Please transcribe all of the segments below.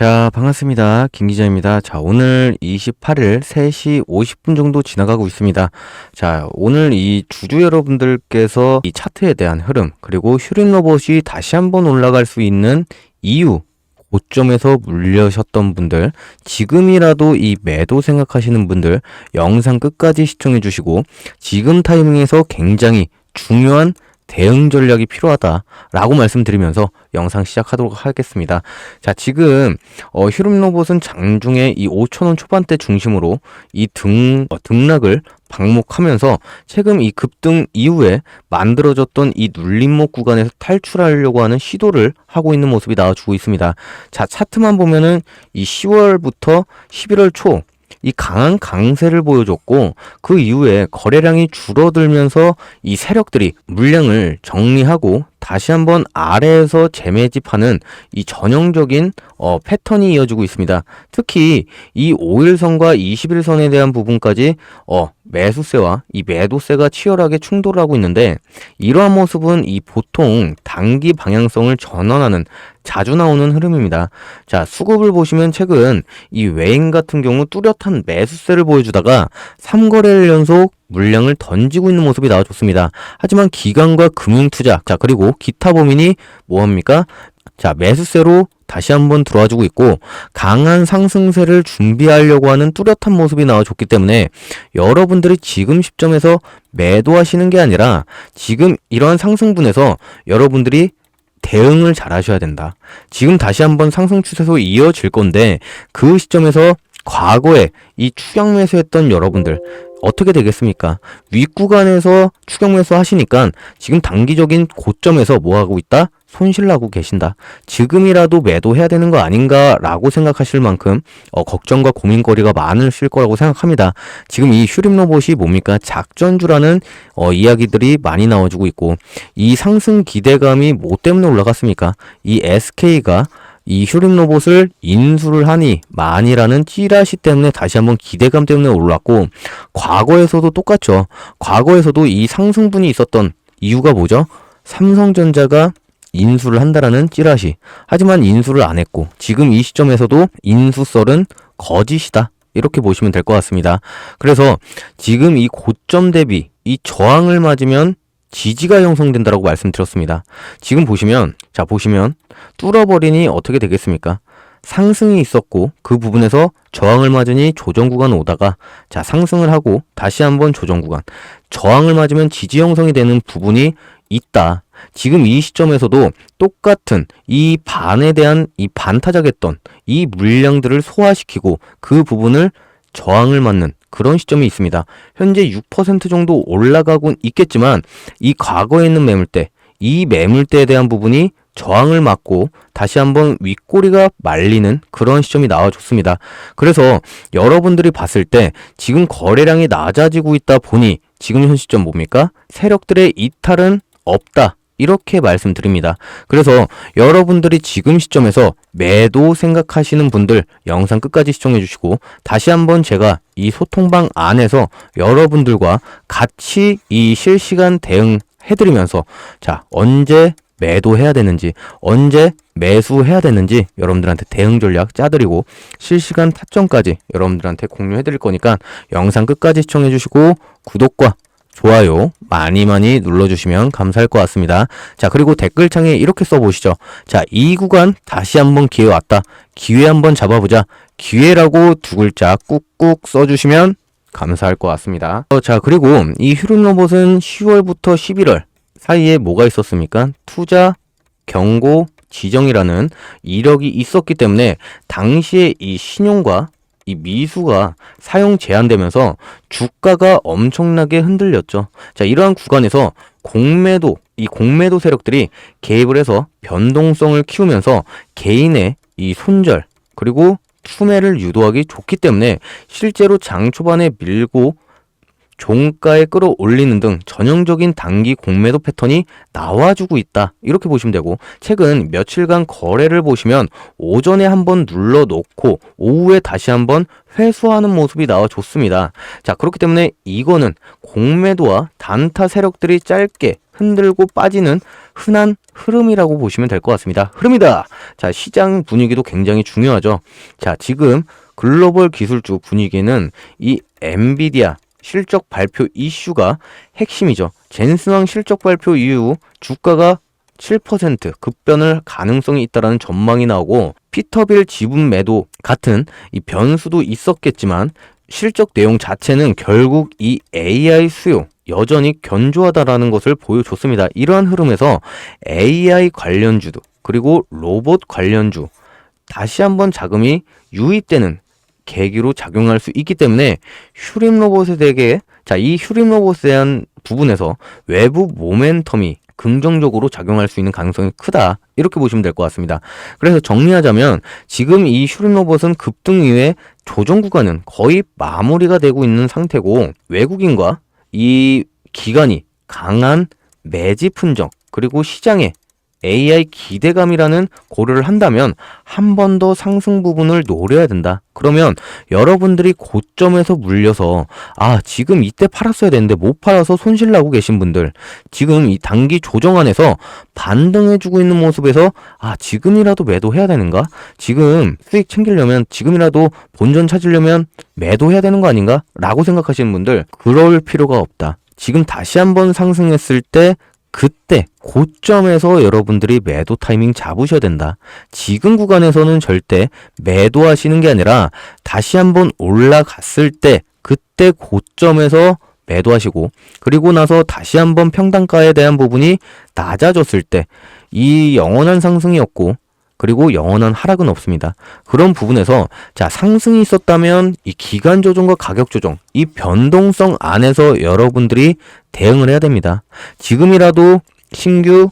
자, 반갑습니다. 김 기자입니다. 자, 오늘 28일 3시 50분 정도 지나가고 있습니다. 자, 오늘 이 주주 여러분들께서 이 차트에 대한 흐름, 그리고 휴림 로봇이 다시 한번 올라갈 수 있는 이유, 고점에서 물려셨던 분들, 지금이라도 이 매도 생각하시는 분들, 영상 끝까지 시청해 주시고, 지금 타이밍에서 굉장히 중요한 대응 전략이 필요하다라고 말씀드리면서 영상 시작하도록 하겠습니다. 자, 지금 어, 휴름 로봇은 장중에 이 5천원 초반대 중심으로 이 등, 어, 등락을 방목하면서 최근 이 급등 이후에 만들어졌던 이 눌림목 구간에서 탈출하려고 하는 시도를 하고 있는 모습이 나와주고 있습니다. 자, 차트만 보면은 이 10월부터 11월 초 이 강한 강세를 보여줬고 그 이후에 거래량이 줄어들면서 이 세력들이 물량을 정리하고 다시 한번 아래에서 재매집하는 이 전형적인 어, 패턴이 이어지고 있습니다. 특히 이 5일선과 21일선에 대한 부분까지 어, 매수세와 이 매도세가 치열하게 충돌하고 있는데 이러한 모습은 이 보통 단기 방향성을 전환하는 자주 나오는 흐름입니다. 자, 수급을 보시면 최근 이 외인 같은 경우 뚜렷한 매수세를 보여주다가 3거래일 연속 물량을 던지고 있는 모습이 나와줬습니다. 하지만 기관과 금융투자, 자, 그리고 기타 범인이 뭐합니까? 자, 매수세로 다시 한번 들어와주고 있고 강한 상승세를 준비하려고 하는 뚜렷한 모습이 나와줬기 때문에 여러분들이 지금 시점에서 매도하시는 게 아니라 지금 이러한 상승분에서 여러분들이 대응을 잘 하셔야 된다. 지금 다시 한번 상승 추세로 이어질 건데 그 시점에서 과거에 이 추격 매수했던 여러분들 어떻게 되겠습니까? 윗구간에서 추격 매수 하시니까 지금 단기적인 고점에서 뭐 하고 있다? 손실 나고 계신다. 지금이라도 매도해야 되는 거 아닌가라고 생각하실 만큼 어, 걱정과 고민거리가 많으실 거라고 생각합니다. 지금 이 휴림 로봇이 뭡니까? 작전주라는 어, 이야기들이 많이 나와주고 있고 이 상승 기대감이 뭐 때문에 올라갔습니까? 이 SK가 이 휴림 로봇을 인수를 하니 만이라는 찌라시 때문에 다시 한번 기대감 때문에 올랐고 과거에서도 똑같죠. 과거에서도 이 상승분이 있었던 이유가 뭐죠? 삼성전자가 인수를 한다라는 찌라시. 하지만 인수를 안 했고 지금 이 시점에서도 인수설은 거짓이다. 이렇게 보시면 될 것 같습니다. 그래서 지금 이 고점 대비 이 저항을 맞으면 지지가 형성된다라고 말씀드렸습니다. 지금 보시면 자 보시면 뚫어버리니 어떻게 되겠습니까? 상승이 있었고 그 부분에서 저항을 맞으니 조정 구간 오다가 자 상승을 하고 다시 한번 조정 구간 저항을 맞으면 지지 형성이 되는 부분이 있다. 지금 이 시점에서도 똑같은 이 반에 대한 이 반타작했던 이 물량들을 소화시키고 그 부분을 저항을 맞는 그런 시점이 있습니다. 현재 6% 정도 올라가곤 있겠지만 이 과거에 있는 매물대, 이 매물대에 대한 부분이 저항을 맞고 다시 한번 윗꼬리가 말리는 그런 시점이 나와줬습니다. 그래서 여러분들이 봤을 때 지금 거래량이 낮아지고 있다 보니 지금 현 시점 뭡니까? 세력들의 이탈은 없다. 이렇게 말씀드립니다. 그래서 여러분들이 지금 시점에서 매도 생각하시는 분들 영상 끝까지 시청해 주시고 다시 한번 제가 이 소통방 안에서 여러분들과 같이 이 실시간 대응 해 드리면서 자, 언제 매도해야 되는지 언제 매수해야 되는지 여러분들한테 대응 전략 짜드리고 실시간 타점까지 여러분들한테 공유해 드릴 거니까 영상 끝까지 시청해 주시고 구독과 좋아요 많이 많이 눌러주시면 감사할 것 같습니다. 자, 그리고 댓글창에 이렇게 써보시죠. 자, 이 구간 다시 한번 기회 왔다. 기회 한번 잡아보자. 기회라고 두 글자 꾹꾹 써주시면 감사할 것 같습니다. 어, 자, 그리고 이 휴름 로봇은 10월부터 11월 사이에 뭐가 있었습니까? 투자, 경고, 지정이라는 이력이 있었기 때문에 당시에 이 신용과 이 미수가 사용 제한되면서 주가가 엄청나게 흔들렸죠. 자, 이러한 구간에서 공매도, 이 공매도 세력들이 개입을 해서 변동성을 키우면서 개인의 이 손절, 그리고 투매를 유도하기 좋기 때문에 실제로 장 초반에 밀고 종가에 끌어올리는 등 전형적인 단기 공매도 패턴이 나와주고 있다. 이렇게 보시면 되고 최근 며칠간 거래를 보시면 오전에 한번 눌러놓고 오후에 다시 한번 회수하는 모습이 나와줬습니다. 자 그렇기 때문에 이거는 공매도와 단타 세력들이 짧게 흔들고 빠지는 흔한 흐름이라고 보시면 될 것 같습니다. 흐름이다. 자 시장 분위기도 굉장히 중요하죠. 자 지금 글로벌 기술주 분위기는 이 엔비디아 실적 발표 이슈가 핵심이죠. 젠슨왕 실적 발표 이후 주가가 7% 급변을 가능성이 있다라는 전망이 나오고 피터빌 지분 매도 같은 이 변수도 있었겠지만 실적 내용 자체는 결국 이 AI 수요 여전히 견조하다라는 것을 보여줬습니다. 이러한 흐름에서 AI 관련주도 그리고 로봇 관련주 다시 한번 자금이 유입되는 계기로 작용할 수 있기 때문에 휴림 로봇에 대해 자, 이 휴림 로봇에 대한 부분에서 외부 모멘텀이 긍정적으로 작용할 수 있는 가능성이 크다. 이렇게 보시면 될 것 같습니다. 그래서 정리하자면 지금 이 휴림 로봇은 급등 이후에 조정 구간은 거의 마무리가 되고 있는 상태고 외국인과 이 기관이 강한 매집 흔적 그리고 시장에 AI 기대감이라는 고려를 한다면 한 번 더 상승 부분을 노려야 된다. 그러면 여러분들이 고점에서 물려서 아 지금 이때 팔았어야 되는데 못 팔아서 손실 나고 계신 분들 지금 이 단기 조정 안에서 반등해주고 있는 모습에서 아 지금이라도 매도해야 되는가? 지금 수익 챙기려면 지금이라도 본전 찾으려면 매도해야 되는 거 아닌가? 라고 생각하시는 분들 그럴 필요가 없다. 지금 다시 한번 상승했을 때 그때 고점에서 여러분들이 매도 타이밍 잡으셔야 된다. 지금 구간에서는 절대 매도하시는 게 아니라 다시 한번 올라갔을 때 그때 고점에서 매도하시고 그리고 나서 다시 한번 평단가에 대한 부분이 낮아졌을 때 이 영원한 상승이었고 그리고 영원한 하락은 없습니다. 그런 부분에서 자 상승이 있었다면 이 기간 조정과 가격 조정 이 변동성 안에서 여러분들이 대응을 해야 됩니다. 지금이라도 신규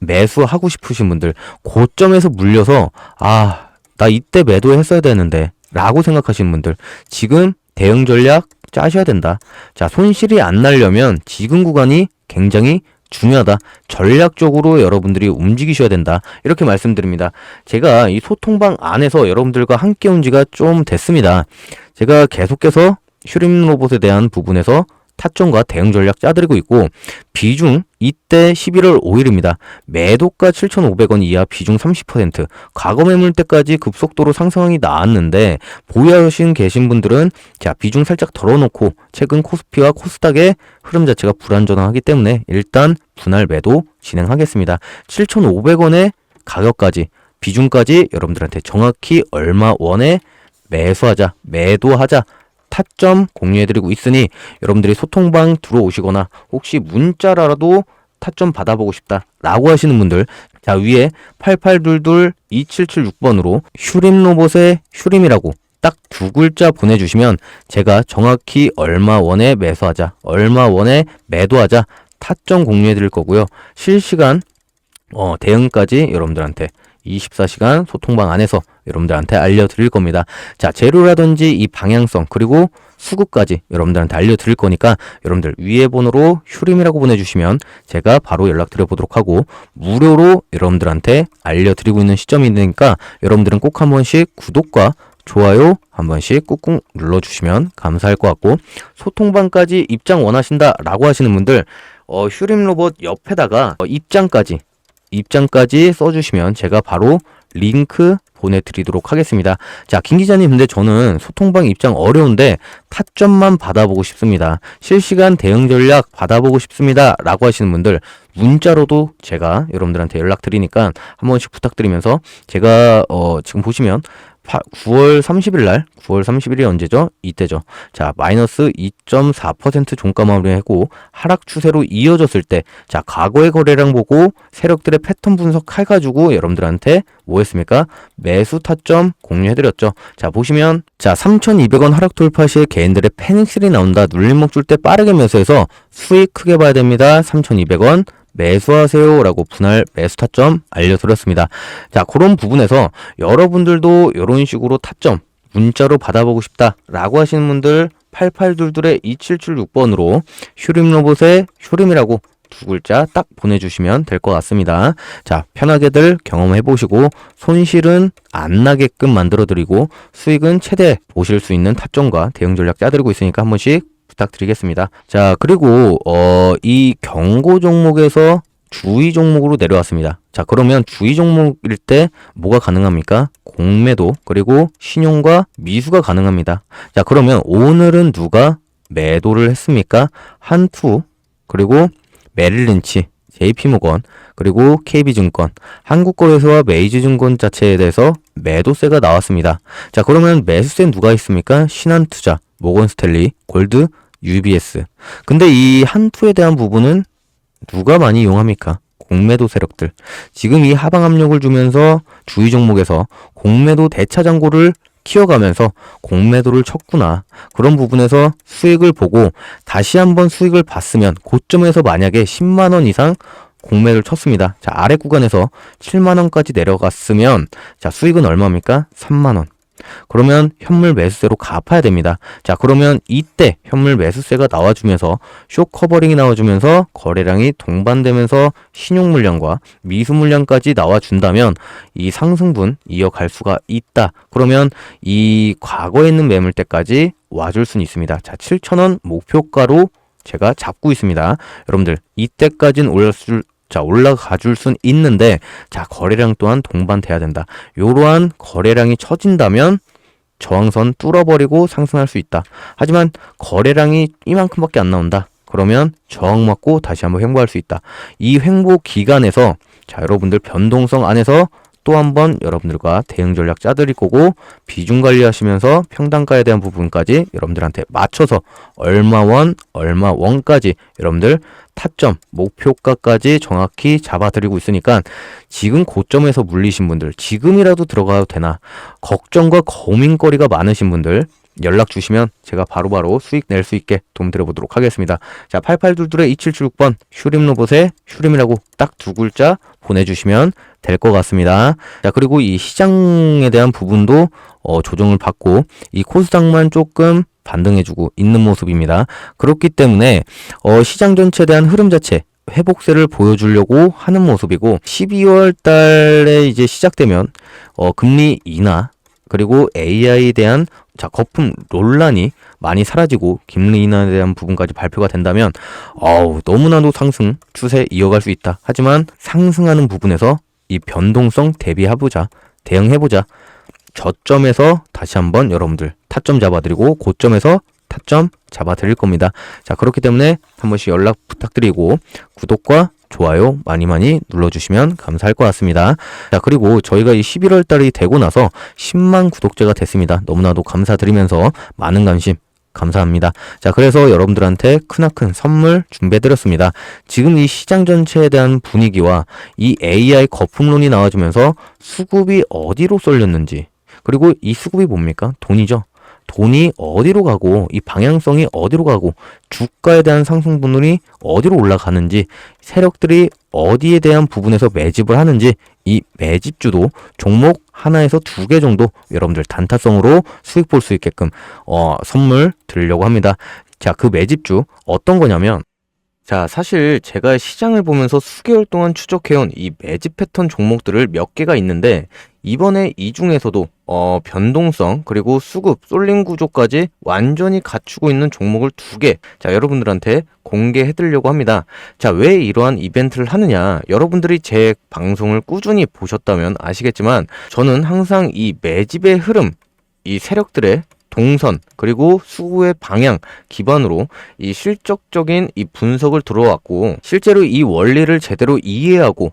매수하고 싶으신 분들 고점에서 물려서 아 나 이때 매도했어야 되는데 라고 생각하시는 분들 지금 대응 전략 짜셔야 된다. 자 손실이 안 나려면 지금 구간이 굉장히 중요하다. 전략적으로 여러분들이 움직이셔야 된다. 이렇게 말씀드립니다. 제가 이 소통방 안에서 여러분들과 함께 온 지가 좀 됐습니다. 제가 계속해서 슈림 로봇에 대한 부분에서 타점과 대응 전략 짜드리고 있고 비중 이때 11월 5일입니다. 매도가 7,500원 이하 비중 30% 과거 매물 때까지 급속도로 상승이 나왔는데 보유하신 계신 분들은 자 비중 살짝 덜어놓고 최근 코스피와 코스닥의 흐름 자체가 불안전하기 때문에 일단 분할 매도 진행하겠습니다. 7,500원의 가격까지 비중까지 여러분들한테 정확히 얼마 원에 매수하자 매도하자 타점 공유해드리고 있으니 여러분들이 소통방 들어오시거나 혹시 문자라도 타점 받아보고 싶다 라고 하시는 분들 자 위에 8822-2776번으로 휴림 로봇의 휴림이라고 딱 두 글자 보내주시면 제가 정확히 얼마 원에 매수하자 얼마 원에 매도하자 타점 공유해 드릴 거고요 실시간 어, 대응까지 여러분들한테 24시간 소통방 안에서 여러분들한테 알려드릴 겁니다. 자, 재료라든지 이 방향성 그리고 수급까지 여러분들한테 알려드릴 거니까 여러분들 위에 번호로 휴림이라고 보내주시면 제가 바로 연락드려 보도록 하고 무료로 여러분들한테 알려드리고 있는 시점이니까 여러분들은 꼭 한 번씩 구독과 좋아요 한 번씩 꾹꾹 눌러주시면 감사할 것 같고 소통방까지 입장 원하신다 라고 하시는 분들 어, 휴림 로봇 옆에다가 어, 입장까지 입장까지 써주시면 제가 바로 링크 보내드리도록 하겠습니다. 자, 김 기자님, 근데 저는 소통방 입장 어려운데 타점만 받아보고 싶습니다. 실시간 대응 전략 받아보고 싶습니다. 라고 하시는 분들 문자로도 제가 여러분들한테 연락드리니까 한 번씩 부탁드리면서 제가 어, 지금 보시면 9월 30일 날, 9월 30일이 언제죠? 이때죠. 자, 마이너스 2.4% 종가 마무리하고 하락 추세로 이어졌을 때, 자, 과거의 거래량 보고 세력들의 패턴 분석해가지고 여러분들한테 뭐 했습니까? 매수 타점 공유해드렸죠. 자, 보시면, 자, 3,200원 하락 돌파 시에 개인들의 패닉실이 나온다. 눌림목 줄 때 빠르게 매수해서 수익 크게 봐야 됩니다. 3,200원. 매수하세요라고 분할 매수 타점 알려드렸습니다. 자, 그런 부분에서 여러분들도 이런 식으로 타점 문자로 받아보고 싶다라고 하시는 분들 8822의 2776번으로 슈림 로봇의 슈림이라고 두 글자 딱 보내주시면 될 것 같습니다. 자, 편하게들 경험해 보시고 손실은 안 나게끔 만들어 드리고 수익은 최대 보실 수 있는 타점과 대응 전략 짜드리고 있으니까 한 번씩 부탁드리겠습니다. 자, 그리고 어, 이 경고 종목에서 주의 종목으로 내려왔습니다. 자, 그러면 주의 종목일 때 뭐가 가능합니까? 공매도 그리고 신용과 미수가 가능합니다. 자, 그러면 오늘은 누가 매도를 했습니까? 한투 그리고 메릴린치, JP모건, 그리고 KB증권, 한국거래소와 메이지증권 자체에 대해서 매도세가 나왔습니다. 자, 그러면 매수세 누가 있습니까? 신한투자, 모건스탠리, 골드, UBS. 근데 이 한투에 대한 부분은 누가 많이 이용합니까? 공매도 세력들. 지금 이 하방 압력을 주면서 주의 종목에서 공매도 대차 잔고를 키워가면서 공매도를 쳤구나. 그런 부분에서 수익을 보고 다시 한번 수익을 봤으면 고점에서 만약에 10만 원 이상 공매를 쳤습니다. 자, 아래 구간에서 7만 원까지 내려갔으면 자, 수익은 얼마입니까? 3만 원. 그러면 현물 매수세로 갚아야 됩니다. 자, 그러면 이때 현물 매수세가 나와주면서 쇼 커버링이 나와주면서 거래량이 동반되면서 신용 물량과 미수 물량까지 나와준다면 이 상승분 이어갈 수가 있다. 그러면 이 과거에 있는 매물대까지 와줄 수는 있습니다. 자, 7,000원 목표가로 제가 잡고 있습니다. 여러분들 이때까지는 올라줄 자 올라가 줄 순 있는데 자 거래량 또한 동반돼야 된다. 이러한 거래량이 처진다면 저항선 뚫어버리고 상승할 수 있다. 하지만 거래량이 이만큼밖에 안 나온다. 그러면 저항 맞고 다시 한번 횡보할 수 있다. 이 횡보 기간에서 자 여러분들 변동성 안에서 또 한 번 여러분들과 대응 전략 짜드릴 거고 비중 관리하시면서 평단가에 대한 부분까지 여러분들한테 맞춰서 얼마 원, 얼마 원까지 여러분들 타점, 목표가까지 정확히 잡아드리고 있으니까 지금 고점에서 물리신 분들 지금이라도 들어가도 되나 걱정과 고민거리가 많으신 분들 연락 주시면 제가 바로 바로 수익 낼 수 있게 도움드려 보도록 하겠습니다. 자, 8822의 2776번 슈림 로봇에 슈림이라고 딱 두 글자 보내주시면 될 것 같습니다. 자, 그리고 이 시장에 대한 부분도 어, 조정을 받고 이 코스닥만 조금 반등해주고 있는 모습입니다. 그렇기 때문에 어, 시장 전체에 대한 흐름 자체 회복세를 보여주려고 하는 모습이고 12월 달에 이제 시작되면 어, 금리 인하 그리고 AI에 대한 자 거품 논란이 많이 사라지고 김리 인하에 대한 부분까지 발표가 된다면 어우 너무나도 상승 추세 이어갈 수 있다. 하지만 상승하는 부분에서 이 변동성 대비해보자 대응해보자 저점에서 다시 한번 여러분들 타점 잡아드리고 고점에서 타점 잡아드릴 겁니다. 자 그렇기 때문에 한 번씩 연락 부탁드리고 구독과 좋아요 많이 많이 눌러주시면 감사할 것 같습니다. 자, 그리고 저희가 이 11월 달이 되고 나서 10만 구독자가 됐습니다. 너무나도 감사드리면서 많은 관심 감사합니다. 자, 그래서 여러분들한테 크나큰 선물 준비해드렸습니다. 지금 이 시장 전체에 대한 분위기와 이 AI 거품론이 나와주면서 수급이 어디로 쏠렸는지, 그리고 이 수급이 뭡니까? 돈이죠. 돈이 어디로 가고 이 방향성이 어디로 가고 주가에 대한 상승 분율이 어디로 올라가는지 세력들이 어디에 대한 부분에서 매집을 하는지 이 매집주도 종목 하나에서 두 개 정도 여러분들 단타성으로 수익 볼 수 있게끔 어, 선물 드리려고 합니다. 자, 그 매집주 어떤 거냐면 자, 사실 제가 시장을 보면서 수개월 동안 추적해온 이 매집 패턴 종목들을 몇 개가 있는데 이번에 이 중에서도 어, 변동성 그리고 수급 쏠림 구조까지 완전히 갖추고 있는 종목을 두 개. 자, 여러분들한테 공개해 드리려고 합니다. 자, 왜 이러한 이벤트를 하느냐? 여러분들이 제 방송을 꾸준히 보셨다면 아시겠지만 저는 항상 이 매집의 흐름 이 세력들의 동선 그리고 수구의 방향 기반으로 이 실적적인 이 분석을 들어왔고 실제로 이 원리를 제대로 이해하고